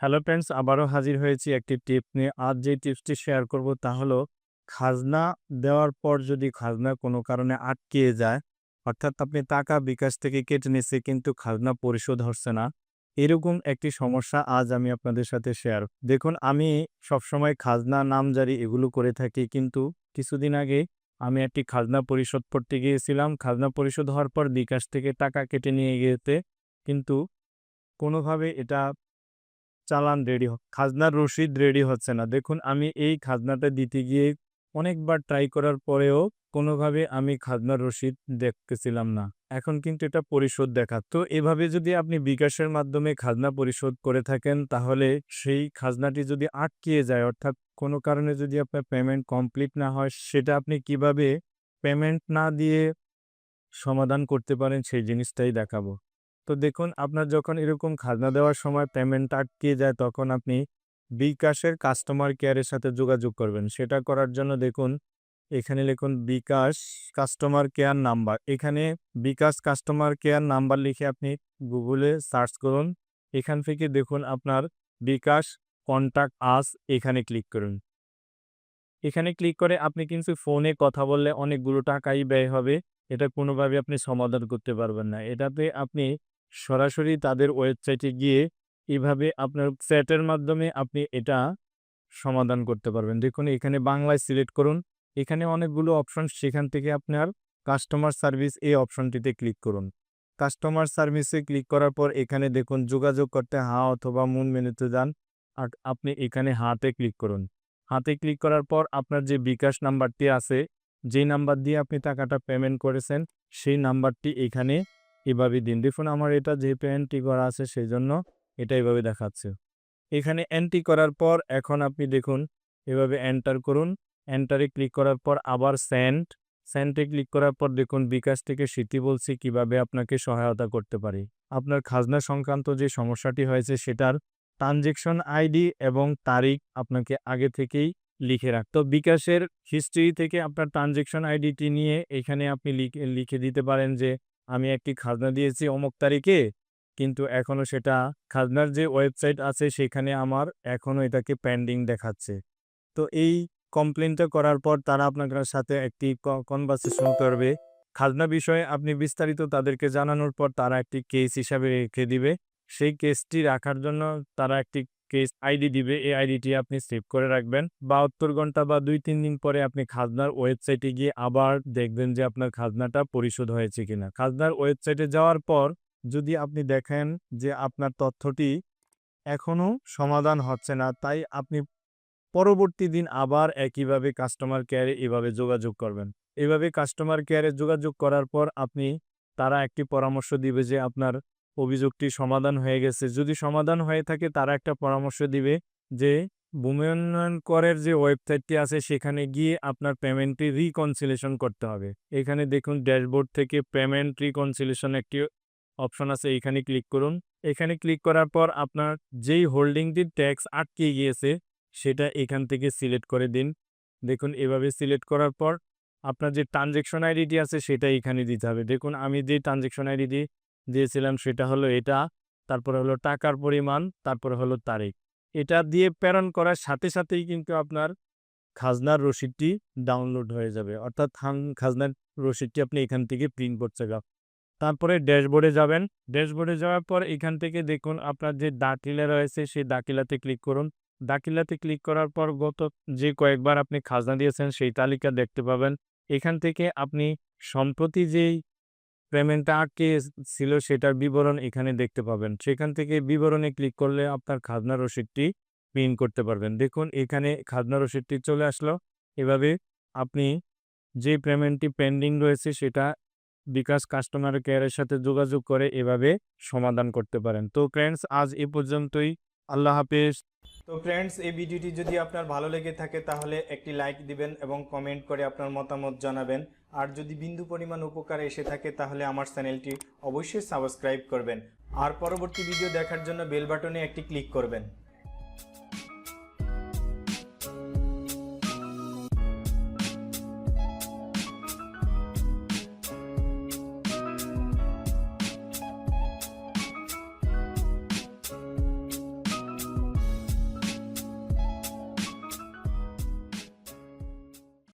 Hello friends আবারও হাজির হয়েছি একটি টিপ নিয়ে। আজ যে টিপসটি শেয়ার করব তা হলো, খাজনা দেওয়ার পর যদি খাজনা কোনো কারণে আটকে যায়, অর্থাৎ আপনি টাকা বিকাশ থেকে কেটে নিচ্ছে কিন্তু খাজনা পরিশোধ হচ্ছে না, এরকম একটি সমস্যা আজ আমি আপনাদের সাথে শেয়ার দেখুন, আমি সবসময় খাজনা, নামজারি এগুলো করে থাকি কিন্তু কিছুদিন আগে আমি একটি খাজনা পরিশোধ করতে গিয়েছিলাম। খাজনা পরিশোধ হওয়ার পর বিকাশ থেকে টাকা কেটে নিয়ে গিয়েতে কিন্তু কোনোভাবে এটা চালান রেডি খাজনার রসিদ রেডি হচ্ছে না। দেখুন, আমি এই খাজনাটা দিতে গিয়ে অনেকবার ট্রাই করার পরেও কোনোভাবে আমি খাজনার রসিদ দেখতেছিলাম না। এখন কিন্তু এটা পরিশোধ দেখা। তো এভাবে যদি আপনি বিকাশের মাধ্যমে খাজনা পরিশোধ করে থাকেন, তাহলে সেই খাজনাটি যদি আটকিয়ে যায়, অর্থাৎ কোনো কারণে যদি আপনার পেমেন্ট কমপ্লিট না হয়, সেটা আপনি কীভাবে পেমেন্ট না দিয়ে সমাধান করতে পারেন, সেই জিনিসটাই দেখাবো। তো দেখুন, আপনার যখন এরকম খাজনা দেওয়ার সময় পেমেন্ট আটকে যায়, তখন আপনি বিকাশের কাস্টমার কেয়ারের সাথে যোগাযোগ করবেন। সেটা করার জন্য দেখুন, এখানে লিখুন বিকাশ কাস্টমার কেয়ার নাম্বার এখানে বিকাশ কাস্টমার কেয়ার নাম্বার লিখে আপনি গুগলে সার্চ করুন। এখান থেকে দেখুন, আপনার বিকাশ কন্ট্যাক্ট আস এখানে ক্লিক করুন। এখানে ক্লিক করে আপনি কিন্তু ফোনে কথা বললে অনেকগুলো টাকাই ব্যয় হবে। এটা কোনোভাবে আপনি সমাধান করতে পারবেন না। এটাতে আপনি সরাসরি তাদের ওয়েবসাইটে গিয়ে এভাবে আপনার চ্যাটের মাধ্যমে আপনি এটা সমাধান করতে পারবেন। দেখুন, এখানে বাংলায় সিলেক্ট করুন। এখানে অনেকগুলো অপশন সেখান থেকে আপনার কাস্টমার সার্ভিস এই অপশনটিতে ক্লিক করুন। কাস্টমার সার্ভিসে ক্লিক করার পর এখানে দেখুন, যোগাযোগ করতে হা অথবা মুন মেনুতে যান আর আপনি এখানে হাতে ক্লিক করুন। হাতে ক্লিক করার পর আপনার যে বিকাশ নাম্বারটি আছে, যেই নাম্বার দিয়ে আপনি টাকাটা পেমেন্ট করেছেন, সেই নাম্বারটি এখানে এভাবে দিন। দেখুন, আমার এটা যেহেতু এন্ট্রি করা আছে সেই জন্য এটা এভাবে দেখাচ্ছে। এখানে এন্ট্রি করার পর এখন আপনি দেখুন, এভাবে এন্টার করুন। এন্টারে ক্লিক করার পর আবার সেন্ট সেন্টে ক্লিক করার পর দেখুন, বিকাশ থেকে স্মৃতি বলছি কীভাবে আপনাকে সহায়তা করতে পারি। আপনার খাজনা সংক্রান্ত যে সমস্যাটি হয়েছে, সেটার ট্রানজেকশন আইডি এবং তারিখ আপনাকে আগে থেকেই লিখে রাখ তো বিকাশের হিস্ট্রি থেকে আপনার ট্রানজেকশন আইডিটি নিয়ে এখানে আপনি লিখে দিতে পারেন যে আমি একটি খাজনা দিয়েছি অমুক তারিখে, কিন্তু এখনও সেটা খাজনার যে ওয়েবসাইট আছে সেখানে আমার এখনও এটাকে পেন্ডিং দেখাচ্ছে। তো এই কমপ্লেনটা করার পর তারা আপনার সাথে একটি কনভারসেশন করবে। খাজনা বিষয়ে আপনি বিস্তারিত তাদেরকে জানানোর পর তারা একটি কেস হিসাবে রেখে দিবে। সেই কেসটি রাখার জন্য তারা একটি কেস আইডি দিবে, এই আইডিটি আপনি সেভ করে রাখবেন। বাহাত্তর ঘণ্টা বা দুই, তিন দিন পরে আপনি খাজনার ওয়েবসাইটে গিয়ে আবার দেখবেন যে আপনার খাজনাটা পরিশোধ হয়েছে কিনা। খাজনার ওয়েবসাইটে যাওয়ার পর যদি আপনি দেখেন যে আপনার তথ্যটি এখনও সমাধান হচ্ছে না, তাই আপনি পরবর্তী দিন আবার একইভাবে কাস্টমার কেয়ারে এভাবে যোগাযোগ করবেন। এভাবে কাস্টমার কেয়ারে যোগাযোগ করার পর আপনি, তারা একটি পরামর্শ দিবে যে আপনার অভিযোগটি সমাধান হয়ে গেছে। যদি সমাধান হয়ে থাকে, তারা একটা পরামর্শ দিবে যে ভূমি উন্নয়ন করের যে ওয়েবসাইটটি আছে, সেখানে গিয়ে আপনার পেমেন্টটি রিকনসিলেশন করতে হবে। এখানে দেখুন, ড্যাশবোর্ড থেকে পেমেন্ট রিকনসিলেশন একটি অপশন আছে এখানে ক্লিক করুন। এখানে ক্লিক করার পর আপনার যেই হোল্ডিংটির ট্যাক্স আটকে গিয়েছে, সেটা এখান থেকে সিলেক্ট করে দিন। দেখুন, এভাবে সিলেক্ট করার পর আপনার যে ট্রানজেকশন আইডিটি আছে, সেটা এখানে দিতে হবে। দেখুন, আমি যে ট্রানজেকশন আইডি দিয়েছিলাম সেটা হলো এটা, তারপরে হলো টাকার পরিমাণ, তারপরে হলো তারিখ। এটা দিয়ে প্রেরণ করার সাথে সাথেই কিন্তু আপনার খাজনার রসিদটি ডাউনলোড হয়ে যাবে। অর্থাৎ খাজনার রসিদটি আপনি এখান থেকে প্রিন্ট করতে গা তারপরে ড্যাশবোর্ডে যাবেন। ড্যাশবোর্ডে যাওয়ার পর এখান থেকে দেখুন আপনার যে দাখিলা রয়েছে, সেই দাখিলাতে ক্লিক করুন। দাখিলাতে ক্লিক করার পর গত যে কয়েকবার আপনি খাজনা দিয়েছেন, সেই তালিকা দেখতে পাবেন। এখান থেকে আপনি সম্প্রতি যেই পেমেন্টটা আটকে ছিল সেটার বিবরণ এখানে দেখতে পাবেন। সেখান থেকে বিবরণে ক্লিক করলে আপনার খাজনা রসিদটি প্রিন্ট করতে পারবেন। দেখুন, এখানে খাজনা রসিদটি চলে আসলো। এভাবে আপনি যে পেমেন্টটি পেন্ডিং রয়েছে সেটা বিকাশ কাস্টমার কেয়ারের সাথে যোগাযোগ করে এভাবে সমাধান করতে পারেন। তো ফ্রেন্ডস আজ এ পর্যন্তই। আল্লাহ হাফেজ। তো ফ্রেন্ডস এই ভিডিওটি যদি আপনার ভালো লেগে থাকে, তাহলে একটি লাইক দিবেন এবং কমেন্ট করে আপনার মতামত জানাবেন। আর যদি বিন্দু পরিমাণ উপকার এসে থাকে, তাহলে আমার চ্যানেলটি অবশ্যই সাবস্ক্রাইব করবেন। আর পরবর্তী ভিডিও দেখার জন্য বেল বাটনে একটি ক্লিক করবেন।